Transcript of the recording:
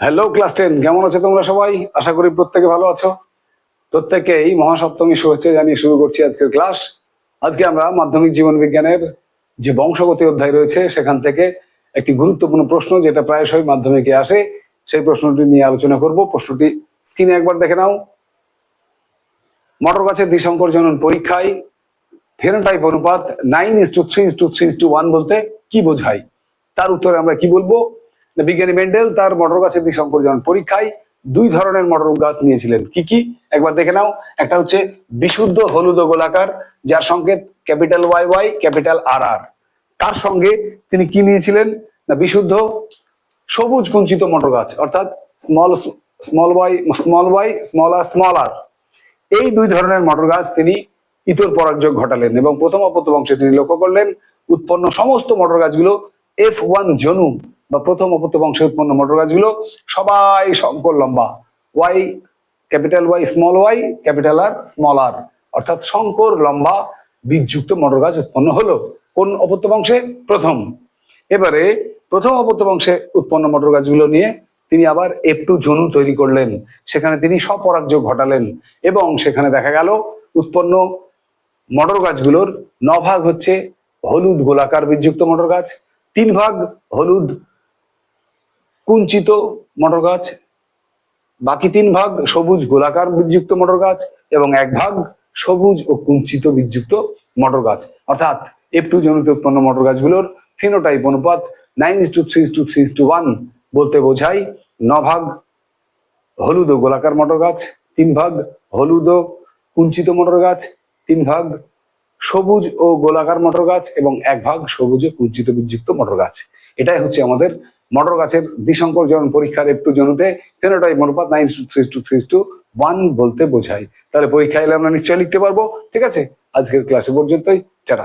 Hello class ten কেমন আছো তোমরা সবাই? আশা করি প্রত্যেকে ভালো আছো। প্রত্যেকেই মহাসপ্তমী শুভেচ্ছা জানিয়ে শুরু করছি আজকের ক্লাস আজকে আমরা মাধ্যমিক জীবন বিজ্ঞানের যে বংশগতি অধ্যায় রয়েছে, সেখান থেকে একটি গুরুত্বপূর্ণ প্রশ্ন যেটা প্রায়শই মাধ্যমিকে আসে, সেই প্রশ্নটি নিয়ে আলোচনা করব। প্রশ্নটি স্ক্রিনে একবার দেখে নাও। মটর গাছের দ্বিসংকর জনন পরীক্ষায় ফেনোটাইপ অনুপাত nine is to three is to three is to one বলতে কি বোঝায়? তার উত্তরে আমরা কি বলব? বিজ্ঞানী মেন্ডেল তার মটর গাছের দ্বিসংকরজন পরীক্ষায় দুই ধরনের মটর গাছ নিয়েছিলেন। কি কি? একবার দেখে নাও। একটা হচ্ছে বিশুদ্ধ হলুদ গোলাকার, যার সংকেত capital Y Y, capital R R. তার সঙ্গে তিনি কি নিয়েছিলেন? না, বিশুদ্ধ সবুজ কুঞ্চিত মটর গাছ, অর্থাৎ small small Y small Y small R small R এই দুই ধরনের মটর গাছ তিনি ইতর পরাগযোগ ঘটালেন এবং প্রথম অপত্য বংশে তিনি লক্ষ্য করলেন, উৎপন্ন সমস্ত মটর গাছগুলো এফ ওয়ান জনু বা প্রথম অপত্য বংশে উৎপন্ন মটর গাছগুলো সবাই শঙ্কর লম্বা। Y capital Y small Y capital R small R অর্থাৎ শঙ্কর লম্বা বীজযুক্ত মটর গাছ উৎপন্ন হলো। কোন অপত্য বংশে প্রথম। এবারে প্রথম অপত্য বংশে উৎপন্ন মটর গাছগুলো নিয়ে তিনি আবার এফ টু জনু তৈরি করলেন। সেখানে তিনি স্বপরাগযোগ ঘটালেন এবং সেখানে দেখা গেল উৎপন্ন মটর গাছগুলোর ন ভাগ হচ্ছে হলুদ গোলাকার বীজযুক্ত মটর গাছ, তিন ভাগ হলুদ কুঞ্চিত মটর গাছ, বাকি তিন ভাগ সবুজ গোলাকার বীজযুক্ত মটর গাছ এবং এক ভাগ সবুজ ও কুঞ্চিত বীজযুক্ত মটর গাছ। অর্থাৎ এফ টু জনিত উৎপন্ন মটর গাছগুলোর ফিনোটাইপ অনুপাত nine is to three to three to one বলতে বোঝায় ন ভাগ হলুদ ও গোলাকার মটর গাছ, তিন ভাগ হলুদ ও কুঞ্চিত মটর গাছ, তিন ভাগ সবুজ ও গোলাকার মটর গাছ এবং এক ভাগ সবুজ ও কুঞ্চিত বীজযুক্ত মটর গাছ। এটাই হচ্ছে আমাদের মটর গাছের দ্বিসংকর জন পরীক্ষার একটু জনুতে ফেনোটাইপ অনুপাত nine three to three to one বলতে বোঝায়। তাহলে পরীক্ষা এলে আমরা নিশ্চয়ই লিখতে পারব। ঠিক আছে? আজকের ক্লাসে পর্যন্তই। চারা